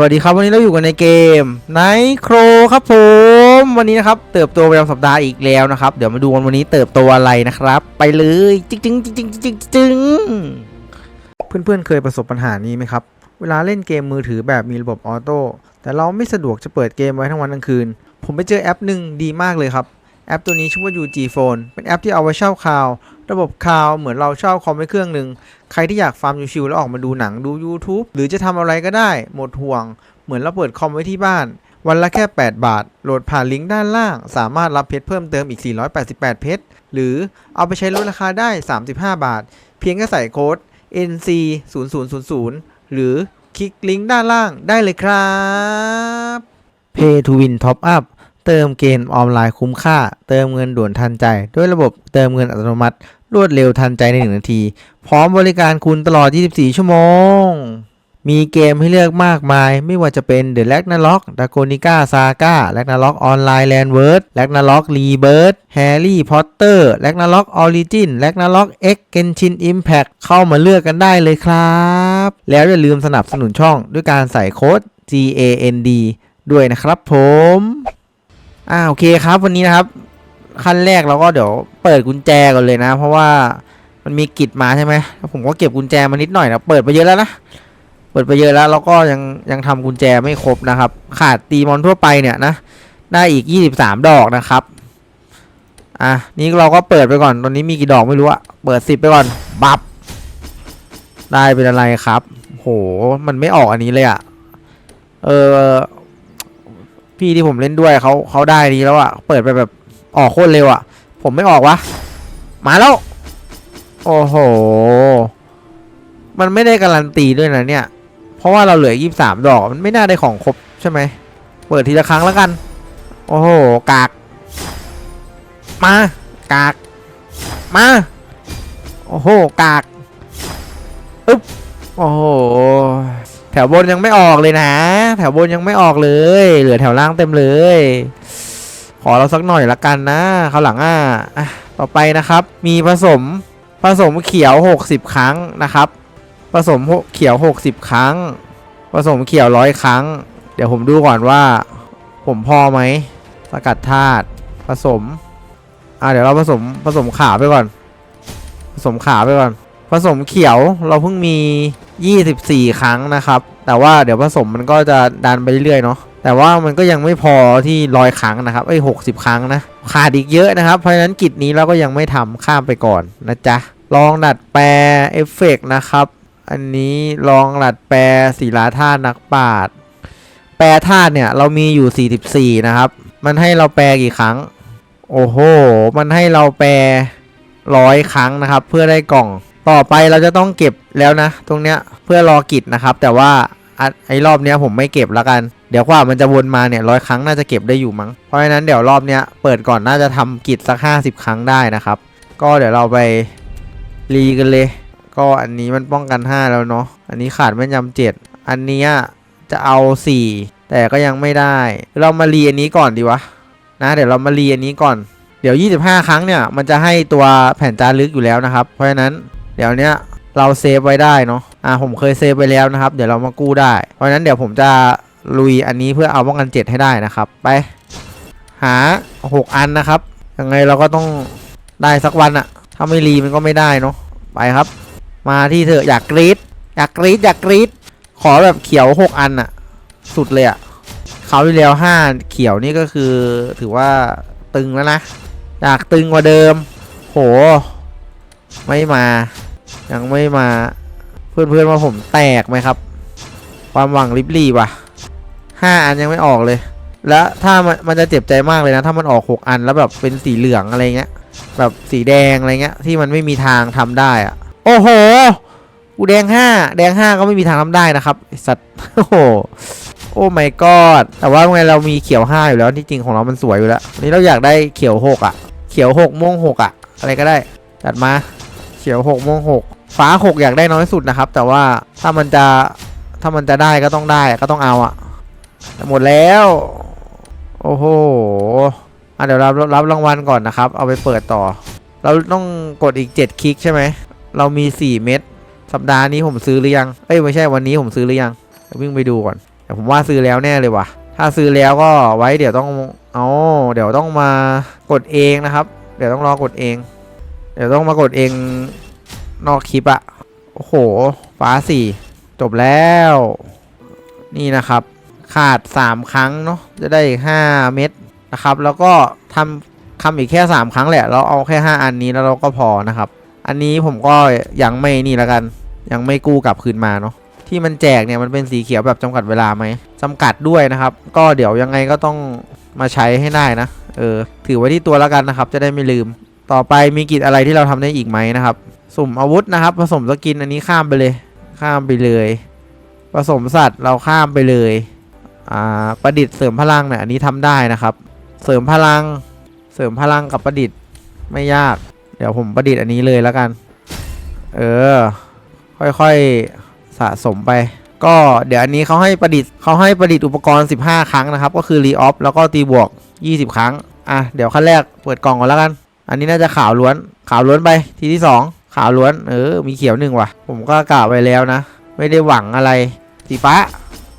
วัสดีครับวันนี้เราอยู่กันในเกมไนโครครับผมวันนี้นะครับเติบโตประจำสัปดาห์อีกแล้วนะครับ เดี๋ยวมาดูกันวันนี้เติบโตอะไรนะครับ ไปเลยจิงจิงจิงจิงจิ๊งจิ๊งเพื่อนๆเคยประสบปัญหานี้ไหมครับ เวลาเล่นเกมมือถือแบบมีระบบออโต้แต่เราไม่สะดวกจะเปิดเกมไว้ทั้งวันทั้งคืน ผมไปเจอแอปหนึ่งดีมากเลยครับ แอปตัวนี้ชื่อว่า UG Phone เป็นแอปที่เอาไว้เช่าคลาว ระบบคาวเหมือนเราเช่าคอมไว้เครื่องหนึ่งใครที่อยากฟาร์มชิวๆแล้วออกมาดูหนังดู YouTube หรือจะทำอะไรก็ได้ หมดห่วง เหมือนเราเปิดคอมไว้ที่บ้าน วันละแค่ 8 บาท โหลดผ่านลิงก์ด้านล่าง สามารถรับเพชรเพิ่มเติมอีก 488 เพชรหรือเอาไปใช้ลดราคาได้ 35 บาท เพียงแค่ใส่โค้ด NC 0 0 0 0หรือคลิกลิงก์ด้านล่างได้เลยครับ Pay to Win Top Up เติมเกมออนไลน์คุ้มค่า เติมเงินด่วนทันใจ ด้วยระบบเติมเงินอัตโนมัติ รวดเร็วทันใจใน 1 นาที พร้อมบริการคุณตลอด 24 ชั่วโมง มีเกมให้เลือกมากมาย ไม่ว่าจะเป็น The Ragnarok Dragonica Saga Ragnarok Online Landward Ragnarok Rebirth Harry Potter Ragnarok Origin Ragnarok X Genshin Impact เข้ามาเลือกกันได้เลยครับ แล้วอย่าลืมสนับสนุนช่องด้วยการใส่โค้ด GAND ด้วยนะครับผมอ่าโอเคครับวันนี้นะครับ ขั้นแรกเราก็เดี๋ยวเปิดกุญแจก่อนเลยนะ เพราะว่ามันมีกิจมาใช่ไหมผมก็เก็บกุญแจมานิดหน่อยนะเปิดไปเยอะแล้วนะเปิดไปเยอะแล้วแล้วก็ยังยังทำกุญแจไม่ครบนะครับ ขาดตีมอนทั่วไปเนี่ยนะได้อีก 23 ดอกนะครับอะนี่เราก็เปิดไปก่อนตอนนี้มีกี่ดอกไม่รู้อะเปิด 10 ไปก่อนบับได้เป็นอะไรครับ โหมันไม่ออกอันนี้เลยอะเออพี่ที่ผมเล่นด้วยเขาเขาได้ดีแล้วอะเปิดไปแบบ ออกโคตรเร็วอะผมไม่ออกวะ มาแล้ว โอ้โห มันไม่ได้การันตีด้วยนะเนี่ย เพราะว่าเราเหลือยี่สามดอก มันไม่น่าได้ของครบใช่ไหม เปิดทีละครั้งแล้วกัน โอ้โห กาก มา กาก มา โอ้โห กาก อึ๊บ โอ้โห แถวบนยังไม่ออกเลยนะ แถวบนยังไม่ออกเลย เหลือแถวล่างเต็มเลย ขอเราสักหน่อยละกันนะเขาหลังอะต่อไปนะครับ มีผสมผสมเขียว 60 ครั้งนะครับ ผสมเขียว 60 ครั้ง ผสมเขียวร้อยครั้ง เดี๋ยวผมดูก่อนว่า ผมพอไหมสกัดธาตุผสมอะเดี๋ยวเราผสมผสมขาไปก่อน ผสมขาไปก่อน ผสมเขียวเราเพิ่งมี 24 ครั้งนะครับ แต่ว่าเดี๋ยวผสมมันก็จะดันไปเรื่อยๆเนาะ แต่ว่ามันก็ยังไม่พอที่ร้อยครั้งนะครับไอ้หกสิบครั้งนะขาดอีกเยอะนะครับ เพราะฉะนั้นกิจนี้เราก็ยังไม่ทำข้ามไปก่อนนะจ๊ะลองดัดแปลเอฟเฟกต์นะครับอันนี้ลองดัดแปลศิลาธาตุนักปราชญ์แปลธาตุเนี่ยเรามีอยู่ 44 นะครับ มันให้เราแปลกี่ครั้ง โอ้โห มันให้เราแปลร้อยครั้งนะครับ เพื่อได้กล่อง ต่อไปเราจะต้องเก็บแล้วนะ ตรงเนี้ยเพื่อรอกิจนะครับ แต่ว่าไอ้รอบเนี้ยผมไม่เก็บแล้วกัน ดี๋ยวกว่ามันจะวนมาเนี่ยร้อยครั้งน่าจะเก็บได้อยู่มั้ง เพราะฉะนั้นเดี๋ยวรอบเนี้ยเปิดก่อนน่าจะทำกิจสัก 50 ครั้งได้นะครับ ก็เดี๋ยวเราไปรีกันเลย ก็อันนี้มันป้องกัน 5 แล้วเนาะ อันนี้ขาดแม่นยำเจ็ดอันนี้จะเอา 4 แต่ก็ยังไม่ได้ เรามารีอันนี้ก่อนดีวะ นะ เดี๋ยวเรามารีอันนี้ก่อน เดี๋ยว 25 ครั้งเนี่ยมันจะให้ตัวแผ่นจารึกอยู่แล้วนะครับ เพราะฉะนั้นเดี๋ยวเนี้ยเราเซฟไว้ได้เนาะ อ่าผมเคยเซฟไปแล้วนะครับ เดี๋ยวเรามากู้ได้ เพราะฉะนั้นเดี๋ยวผมจะ ลุยอันนี้เพื่อเอาป้องกัน7ให้ได้นะครับ ไป หา6อันนะครับ ยังไงเราก็ต้องได้สักวันอะถ้าไม่รีมันก็ไม่ได้เนาะไปครับ มาที่เถอะอยากกรีดอยากกรีดอยากกรีดขอแบบเขียว6อันอะสุดเลยอะเขาที่แล้วห้าเขียวนี่ก็คือถือว่าตึงแล้วนะ อยากตึงกว่าเดิม โห ไม่มา ยังไม่มา เพื่อนๆว่าผมแตกไหมครับ ความหวังริบลี่ว่ะ ห้าอันยังไม่ออกเลย แล้วถ้ามันมันจะเจ็บใจมากเลยนะ ถ้ามันออกหกอันแล้วแบบเป็นสีเหลืองอะไรเงี้ย แบบสีแดงอะไรเงี้ย ที่มันไม่มีทางทำได้อะโอ้โห กูแดงห้าแดงห้าก็ไม่มีทางทำได้นะครับสัตว์โอ้โหโอ้ my god แต่ว่าไงเรามีเขียวห้าอยู่แล้วที่จริงของเรามันสวยอยู่แล้วนี่เราอยากได้เขียวหกอะ เขียวหกม่วงหกอะ อะไรก็ได้จัดมาเขียวหกม่วงหกฟ้าหกอยากได้น้อยสุดนะครับ แต่ว่าถ้ามันจะถ้ามันจะได้ก็ต้องได้ก็ต้องเอาอะ หมดแล้ว โอ้โหอะเดี๋ยวรับรับรางวัลก่อนนะครับ เอาไปเปิดต่อ เราต้องกดอีก 7 คลิกใช่ไหม เรามี 4 เม็ดสัปดาห์นี้ผมซื้อหรือยัง เอ้ยไม่ใช่วันนี้ผมซื้อหรือยังววิ่งไปดูก่อน แต่ผมว่าซื้อแล้วแน่เลยว่ะ ถ้าซื้อแล้วก็ไว้เดี๋ยวต้องเอาเดี๋ยวต้องมากดเองนะครับ เดี๋ยวต้องรอกดเอง เดี๋ยวต้องมากดเองนอกคลิปอะโอ้โห ฟ้าสี่จบแล้ว นี่นะครับ ขาด 3 ครั้งเนาะจะได้อีก5เม็ดนะครับ แล้วก็ทำทำอีกแค่ 3 ครั้งแหละ เราเอาแค่ 5 อันนี้แล้วเราก็พอนะครับ อันนี้ผมก็ยังไม่นี่แล้วกัน ยังไม่กู้กลับคืนมาเนาะที่มันแจกเนี่ยมันเป็นสีเขียวแบบจำกัดเวลาไหมจำกัดด้วยนะครับ ก็เดี๋ยวยังไงก็ต้องมาใช้ให้ได้นะเออถือไว้ที่ตัวแล้วกันนะครับ จะได้ไม่ลืม ต่อไปมีกิจอะไรที่เราทำได้อีกไหมนะครับสุ่มอาวุธนะครับ ผสมสกินอันนี้ข้ามไปเลย ข้ามไปเลย ผสมสัตว์เราข้ามไปเลย ประดิษฐ์เสริมพลังเนี่ยอันนี้ทำได้นะครับ เสริมพลังเสริมพลังกับประดิษฐ์ไม่ยาก เดี๋ยวผมประดิษฐ์อันนี้เลยแล้วกัน เออ ค่อยๆสะสมไป ก็เดี๋ยวอันนี้เขาให้ประดิษฐ์เขาให้ประดิษฐ์อุปกรณ์ 15 ครั้งนะครับ ก็คือรีออฟแล้วก็ตีบวก 20 ครั้ง อะเดี๋ยวขั้นแรกเปิดกล่องก่อนแล้วกัน อันนี้น่าจะขาวล้วนขาวล้วนไปทีที่ 2 ขาวล้วน เออ มีเขียวหนึ่งว่ะ ผมก็กล่าวไปแล้วนะ ไม่ได้หวังอะไรสีฟ้า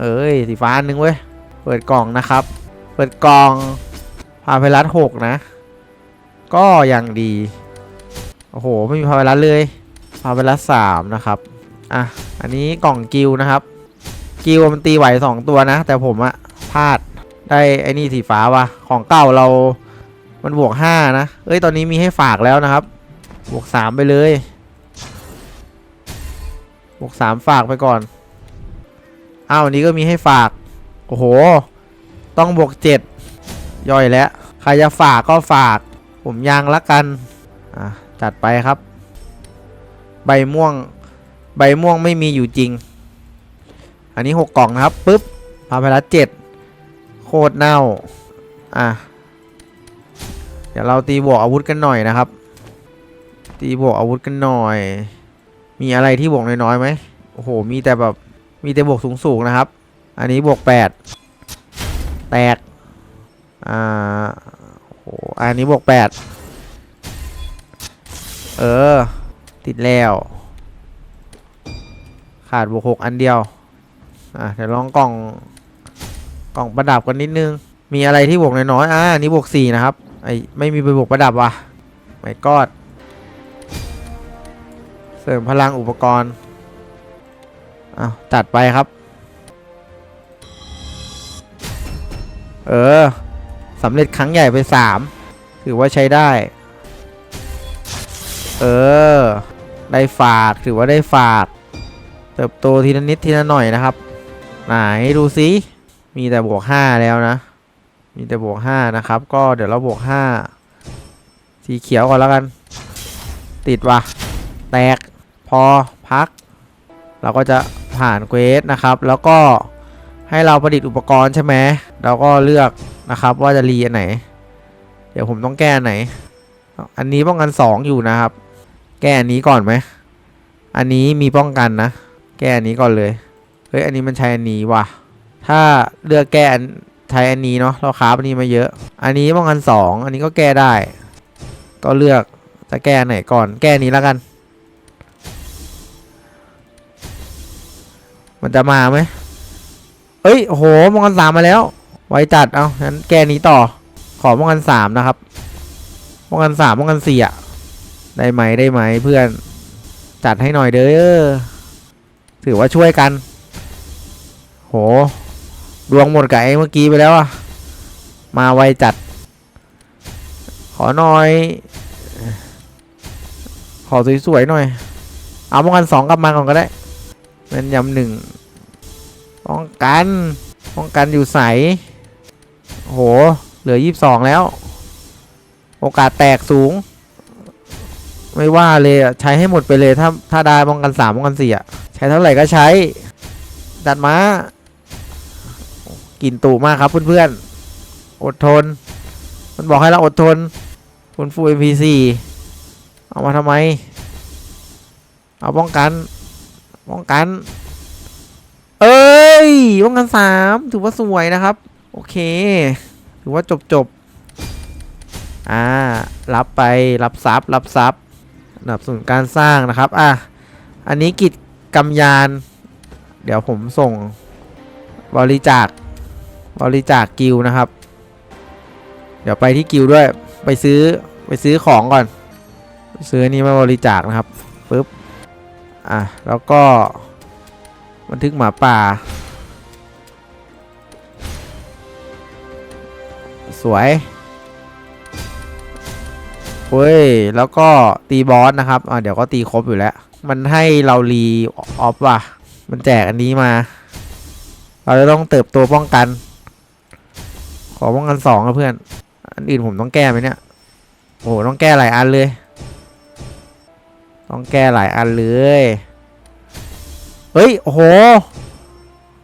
เอ้ยสีฟ้าอันนึงเว้ย เปิดกล่องนะครับ เปิดกล่องพาไพรัสหกนะ ก็ยังดี โอ้โห ไม่มีพาไพรัสเลย พาไพรัสสามนะครับ อะ อันนี้กล่องกิลนะครับ กิลมันตีไหวสองตัวนะ แต่ผมอะพลาดได้ไอ้นี่สีฟ้าว่ะของเก่าเรามันบวกห้านะ เอ้ย ตอนนี้มีให้ฝากแล้วนะครับ บวกสามไปเลย บวกสามฝากไปก่อน อ้าวันนี้ก็มีให้ฝาก โอ้โห ต้องบวกเจ็ดย่อยแล้ว ใครจะฝากก็ฝาก ผมยางละกัน อะ จัดไปครับ ใบม่วง ใบม่วงไม่มีอยู่จริง อันนี้หกกล่องนะครับปุ๊บพาไปละเจ็ดโคตรเน่า อะ เดี๋ยวเราตีบวกอาวุธกันหน่อยนะครับ ตีบวกอาวุธกันหน่อย มีอะไรที่บวกน้อยๆไหมโอ้โห มีแต่แบบ มีแต่บวกสูงๆนะครับ อันนี้บวกแปดแตก อ่าโอ้โหอันนี้บวกแปดเออ ติดแล้ว ขาดบวกหกอันเดียว อะเดี๋ยวลองกล่อง กล่องประดับกันนิดนึง มีอะไรที่บวกน้อยๆอ่าอันนี้บวกสี่นะครับ ไอไม่มีไปบวกประดับว่ะไม่กอด เสริมพลังอุปกรณ์ อ้าวจัดไปครับ เออสำเร็จครั้งใหญ่ไปสามถือว่าใช้ได้ เออ ได้ฝากถือว่าได้ฝากเติบโตทีละนิดทีละหน่อยนะครับ ไหนดูซิมีแต่บวกห้าแล้วนะ มีแต่บวกห้านะครับ ก็เดี๋ยวเราบวกห้าสีเขียวก่อนแล้วกัน ติดว่ะ แตกพอพัก เราก็จะ ผ่านเควสนะครับ แล้วก็ให้เราประดิษฐ์อุปกรณ์ใช่ไหมเราก็เลือกนะครับว่าจะรีอันไหน เดี๋ยวผมต้องแก้อันไหน อันนี้ป้องกันสองอยู่นะครับ แก้อันนี้ก่อนไหม อันนี้มีป้องกันนะ แก้อันนี้ก่อนเลย เฮ้ยอันนี้มันใช้อันนี้ว่ะ ถ้าเลือกแก้อันใช้อันนี้เนาะ เราคาฟอันนี้มาเยอะ อันนี้ป้องกันสองอันนี้ก็แก้ได้ ก็เลือกจะแก้อันไหนก่อน แก้อันนี้แล้วกัน มันจะมาไหมเอ้ยโหมองกันสามมาแล้ว ไวจัดเอางั้นแกนี้ต่อ ขอมองกันสามนะครับมองกันสามมองกันสี่อะได้ไหมได้ไหมเพื่อนจัดให้หน่อยเด้อถือว่าช่วยกัน โห ดวงหมดกับไอ้เมื่อกี้ไปแล้วอะมาไวจัด ขอหน่อย ขอสวยๆหน่อย เอามองกันสองกลับมาก่อนก็ได้แม่นยำหนึ่ง ป้องกัน ป้องกันอยู่ใสโห เหลือยี่สิบสองแล้ว โอกาสแตกสูง ไม่ว่าเลยอะใช้ให้หมดไปเลย ถ้าถ้าได้ป้องกันสามป้องกันสี่อะใช้เท่าไหร่ก็ใช้จัดมากินตูมากครับเพื่อนๆ อดทน มันบอกให้เราอดทน คุณฟู MP4 เอามาทำไม เอาป้องกัน ป้องกัน 4ป้องกันสามถือว่าสวยนะครับ โอเค ถือว่าจบจบอ่า รับไป รับซับรับซับสนับส่วนการสร้างนะครับ อะ อันนี้กิจกรรมยาน เดี๋ยวผมส่งบริจาค บริจาคกิวนะครับ เดี๋ยวไปที่กิวด้วย ไปซื้อ ไปซื้อของก่อน ซื้อนี้มาบริจาคนะครับปึ๊บ อะ แล้วก็บันทึกหมาป่า วยเฮ้ย แล้วก็ตีบอสนะครับ อะเดี๋ยวก็ตีครบอยู่แล้ว มันให้เรารีออฟว่ะ มันแจกอันนี้มา เราจะต้องเติบโตป้องกัน ขอป้องกันสองนะเพื่อน อันอื่นผมต้องแก้ไหมเนี่ย โอ้โห ต้องแก้หลายอันเลย ต้องแก้หลายอันเลย เฮ้ย โอ้โห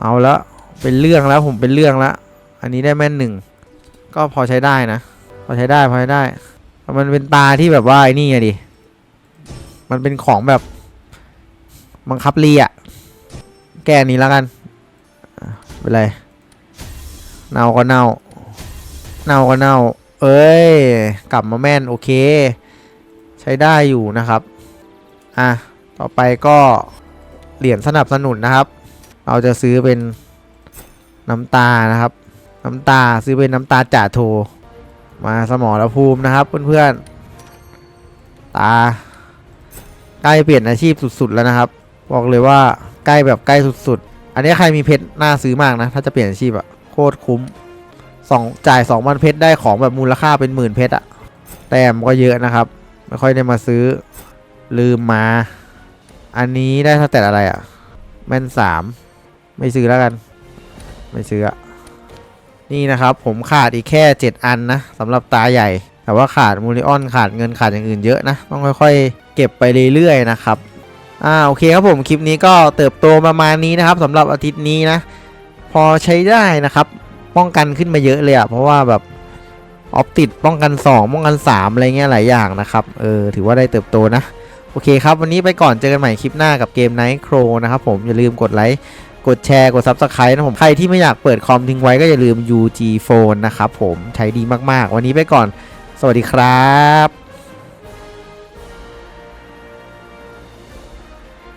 เอาแล้วเป็นเรื่องแล้วผมเป็นเรื่องแล้วอันนี้ได้แม่นหนึ่ง ก็พอใช้ได้นะ พอใช้ได้พอใช้ได้ มันเป็นตาที่แบบว่าไอ้นี่อะดิ มันเป็นของแบบบังคับรีอะแก้นี้แล้วกันอ่เป็นไร เน่าก็เน่า เน่าก็เน่า เอ้ย กลับมาแม่นโอเค ใช้ได้อยู่นะครับ อะ ต่อไปก็เหรียญสนับสนุนนะครับ เราจะซื้อเป็นน้ำตานะครับ น้ำตาซื้อเป็นน้ำตาจ่าโท มาสมอรภูมินะครับเพื่อนๆ ตา ใกล้เปลี่ยนอาชีพสุดๆแล้วนะครับ บอกเลยว่าใกล้แบบใกล้สุดๆ อันนี้ใครมีเพชรน่าซื้อมากนะ ถ้าจะเปลี่ยนอาชีพอะโคตรคุ้มสองจ่ายสองพันเพชรได้ของแบบมูลค่าเป็นหมื่นเพชรอะแต้มก็เยอะนะครับ ไม่ค่อยได้มาซื้อลืมมา อันนี้ได้เท่าแต่อะไรอะแม่นสามไม่ซื้อแล้วกัน ไม่ซื้ออะ นี่นะครับผมขาดอีกแค่ 7 อันนะสำหรับตาใหญ่ แต่ว่าขาดมูลิออนขาดเงินขาดอย่างอื่นเยอะนะ ต้องค่อยๆ เก็บไปเรื่อยๆนะครับอ่าโอเคครับผมคลิปนี้ก็เติบโตประมาณนี้นะครับสำหรับอาทิตย์นี้นะ พอใช้ได้นะครับ ป้องกันขึ้นมาเยอะเลยอะเพราะว่าแบบออฟติดป้องกัน 2 ป้องกัน 3 อะไรเงี้ยหลายอย่างนะครับเออถือว่าได้เติบโตนะ โอเคครับ วันนี้ไปก่อนเจอกันใหม่คลิปหน้ากับเกม Night Crow นะครับผมอย่าลืมกดไลค์ กดแชร์ กด Subscribe นะผม ใครที่ไม่อยากเปิดคอมทิ้งไว้ก็อย่าลืม UG Phone นะครับผม ใช้ดีมากๆ วันนี้ไปก่อน สวัสดีครับ